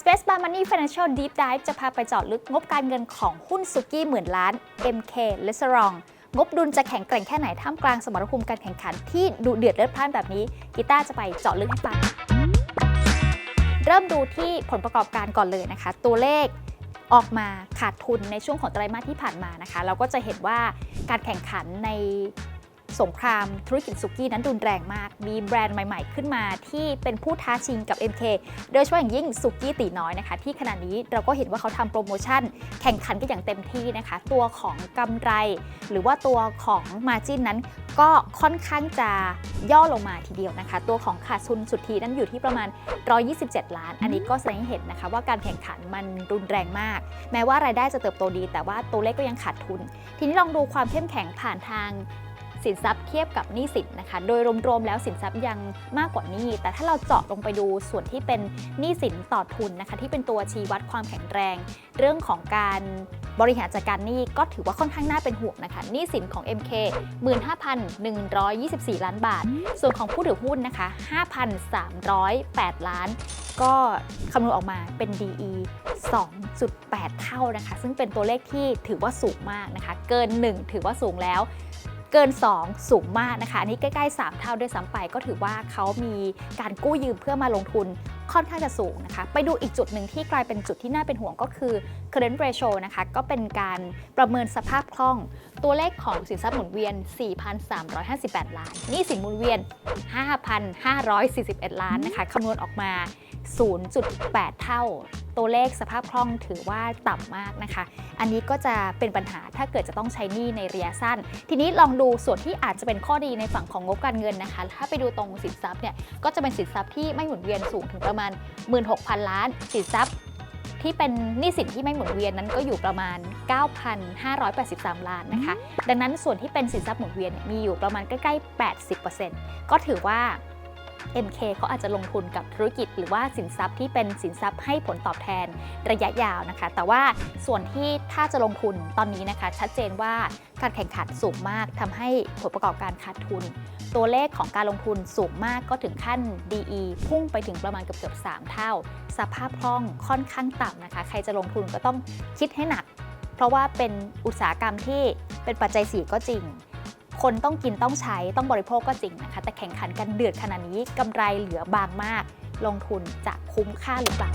Space Bar Money Financial Deep Dive จะพาไปเจาะลึกงบการเงินของหุ้นสุกี้หมื่นล้าน MK Restaurant งบดุลจะแข็งแกร่งแค่ไหนท่ามกลางสมรภูมิการแข่งขันที่ดุเดือดเลือดพล่านแบบนี้ กีตาร์จะไปเจาะลึกให้ฟัง เริ่มดูที่ผลประกอบการก่อนเลยนะคะ ตัวเลขออกมาขาดทุนในช่วงของไตรมาสที่ผ่านมานะคะ เราก็จะเห็นว่าการแข่งขันใน สงครามธุรกิจสุกี้นั้นรุนแรงมาก มีแบรนด์ใหม่ๆ ขึ้นมาที่เป็นผู้ท้าชิงกับ MK โดยเฉพาะอย่างยิ่งสุกี้ตีน้อยนะคะ ที่ขณะนี้เราก็เห็นว่าเขาทำโปรโมชั่น แข่งขันกันอย่างเต็มที่นะคะ ตัวของกำไร หรือว่าตัวของมาจินนั้นก็ค่อนข้างจะย่อลงมาทีเดียวนะคะ ตัวของขาดทุนสุทธินั้นอยู่ที่ประมาณ 127 ล้าน อันนี้ก็แสดงให้เห็นนะคะ ว่าการแข่งขันมันรุนแรงมาก แม้ว่ารายได้จะเติบโตดี แต่ว่าตัวเลขก็ยังขาดทุน ทีนี้ลองดูความเข้มแข็งผ่านทาง สินทรัพย์เทียบกับหนี้สินนะคะ โดยรวมๆแล้วสินทรัพย์ยังมากกว่าหนี้ แต่ถ้าเราเจาะลงไปดูส่วนที่เป็นหนี้สินต่อทุนนะคะ ที่เป็นตัวชี้วัดความแข็งแรง เรื่องของการบริหารจัดการหนี้ก็ถือว่าค่อนข้างน่าเป็นห่วงนะคะหนี้สินของ MK 15,124 ล้านบาท ส่วนของผู้ถือหุ้นนะคะ 5,308 ล้าน ก็คำนวณออกมาเป็น DE 2.8 เท่านะคะ ซึ่งเป็นตัวเลขที่ถือว่าสูงมากนะคะ เกิน 1 ถือว่าสูงแล้ว เกิน 2 สูงมากนะคะอันนี้ใกล้ๆ 3 เท่าด้วยซ้ำไป ก็ถือว่าเขามีการกู้ยืมเพื่อมาลงทุนค่อนข้างจะสูงนะคะ ไปดูอีกจุดหนึ่งที่กลายเป็นจุดที่น่าเป็นห่วงก็คือ current ratio นะคะ ก็เป็นการประเมินสภาพคล่อง ตัวเลขของสินทรัพย์หมุนเวียน 4,358 ล้านนี้สินหมุนเวียน 5,541 ล้านนะคะคำนวณออกมา 0.8 เท่า ตัวเลขสภาพคล่องถือว่าต่ำมากนะคะ อันนี้ก็จะเป็นปัญหาถ้าเกิดจะต้องใช้หนี้ในระยะสั้น ทีนี้ลองดูส่วนที่อาจจะเป็นข้อดีในฝั่งของงบการเงินนะคะ ถ้าไปดูตรงสินทรัพย์เนี่ยก็จะเป็นสินทรัพย์ที่ไม่หมุนเวียนสูงถึงประมาณ 16,000 ล้าน สินทรัพย์ที่เป็นหนี้สินที่ไม่หมุนเวียนนั้นก็อยู่ประมาณ 9,583 ล้านนะคะ ดังนั้นส่วนที่เป็นสินทรัพย์หมุนเวียนเนี่ยมีอยู่ประมาณใกล้ๆ 80%ก็ถือว่า MK เขาอาจจะลงทุนกับธุรกิจ หรือว่าสินทรัพย์ที่เป็นสินทรัพย์ให้ผลตอบแทนระยะยาวนะคะ แต่ว่าส่วนที่ถ้าจะลงทุนตอนนี้นะคะ ชัดเจนว่าการแข่งขันสูงมากทำให้ผลประกอบการขาดทุน ตัวเลขของการลงทุนสูงมากก็ถึงขั้น DE พุ่งไปถึงประมาณเกือบเกือบ3เท่า สภาพคล่องค่อนข้างต่ำนะคะ ใครจะลงทุนก็ต้องคิดให้หนัก เพราะว่าเป็นอุตสาหกรรมที่เป็นปัจจัย4ก็จริง คนต้องกินต้องใช้ต้องบริโภคก็จริงนะคะ แต่แข่งขันกันเดือดขนาดนี้กำไรเหลือบางมาก ลงทุนจะคุ้มค่าหรือเปล่า